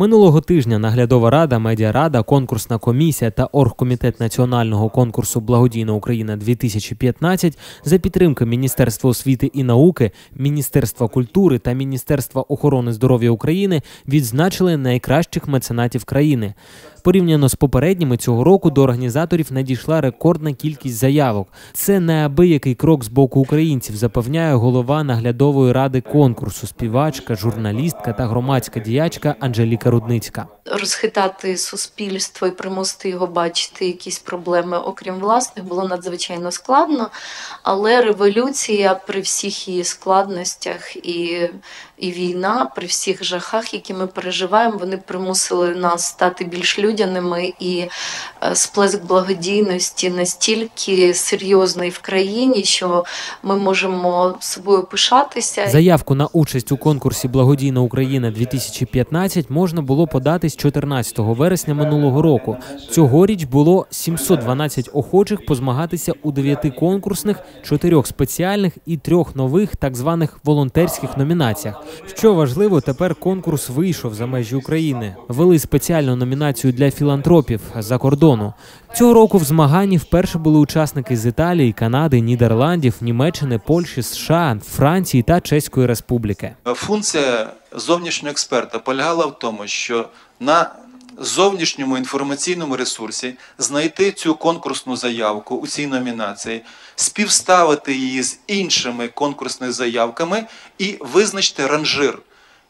Минулого тижня наглядова рада, медіарада, конкурсна комісія та оргкомітет національного конкурсу Благодійна Україна 2015 за підтримки Міністерства освіти і науки, Міністерства культури та Міністерства охорони здоров'я України відзначили найкращих меценатів країни. Порівняно з попередніми цього року до організаторів надійшла рекордна кількість заявок. Це неабиякий крок з боку українців, запевняє голова наглядової ради конкурсу, співачка, журналістка та громадська діячка Анжеліка Рудницька. Розхитати суспільство і примусити його бачити якісь проблеми, окрім власних, було надзвичайно складно. Але революція при всіх її складностях і, і війна, при всіх жахах, які ми переживаємо, вони примусили нас стати більш людяними і е, сплеск благодійності настільки серйозний в країні, що ми можемо собою пишатися. Заявку на участь у конкурсі Благодійна Україна 2015 можна було подати з 14 вересня минулого року. Цьогоріч було 712 охочих позмагатися у дев'яти конкурсних, чотирьох спеціальних і трьох нових так званих волонтерських номінаціях. Що важливо, тепер конкурс вийшов за межі України. Вели спеціальну номінацію для філантропів за кордону. Цього року в змаганні вперше були учасники з Італії, Канади, Нідерландів, Німеччини, Польщі, США, Франції та Чеської Республіки. Функція зовнішнього експерта полягала в тому, що на зовнішньому інформаційному ресурсі знайти цю конкурсну заявку у цій номінації, співставити її з іншими конкурсними заявками і визначити ранжир.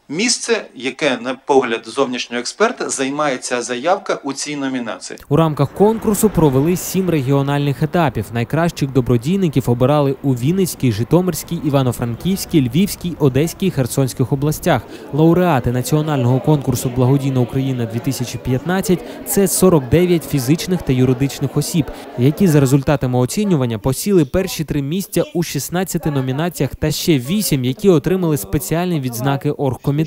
Місце, яке на погляд зовнішнього експерта займає ця заявка у цій номінації. У рамках конкурсу провели сім регіональних етапів. Найкращих добродійників обирали у Вінницькій, Житомирській, Івано-Франківській, Львівській, Одеській, Херсонських областях. Лауреати національного конкурсу Благодійна Україна 2015 – це 49 фізичних та юридичних осіб, які за результатами оцінювання посіли перші три місця у 16 номінаціях та ще 8, які отримали спеціальні відзнаки оргкомітету.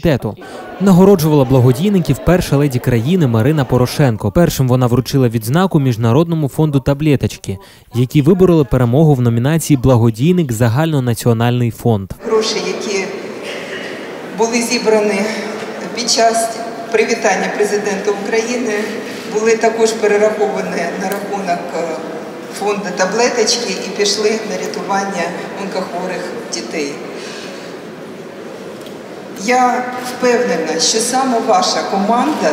Нагороджувала благодійників перша леді країни Марина Порошенко. Першим вона вручила відзнаку Міжнародному фонду таблеточки, які вибороли перемогу в номінації Благодійник загальнонаціональний фонд. гроші, які були зібрані під час привітання президента України, були також перераховані на рахунок е, фонду таблеточки і пішли на рятування онкохворих дітей. Я впевнена, що саме ваша команда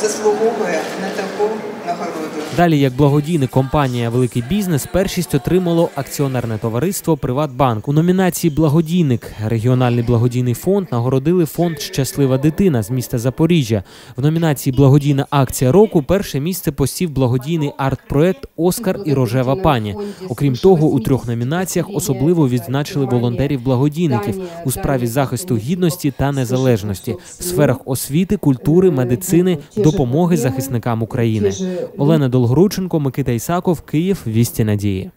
заслуговує на таку нагороду. Далі, як благодійник компанія Великий бізнес, першість отримало акціонерне товариство Приватбанк. У номінації Благодійник регіональний благодійний фонд нагородили фонд Щаслива дитина з міста Запоріжжя. В номінації Благодійна акція року перше місце посів благодійний арт-проект Оскар і Рожева пані. Окрім того, у трьох номінаціях особливо відзначили волонтерів-благодійників у справі захисту гідності та незалежності в сферах освіти, культури, медицини, допомоги захисникам України. Олена Долгорученко, Микита Ісаков, Київ, Вісті Надії.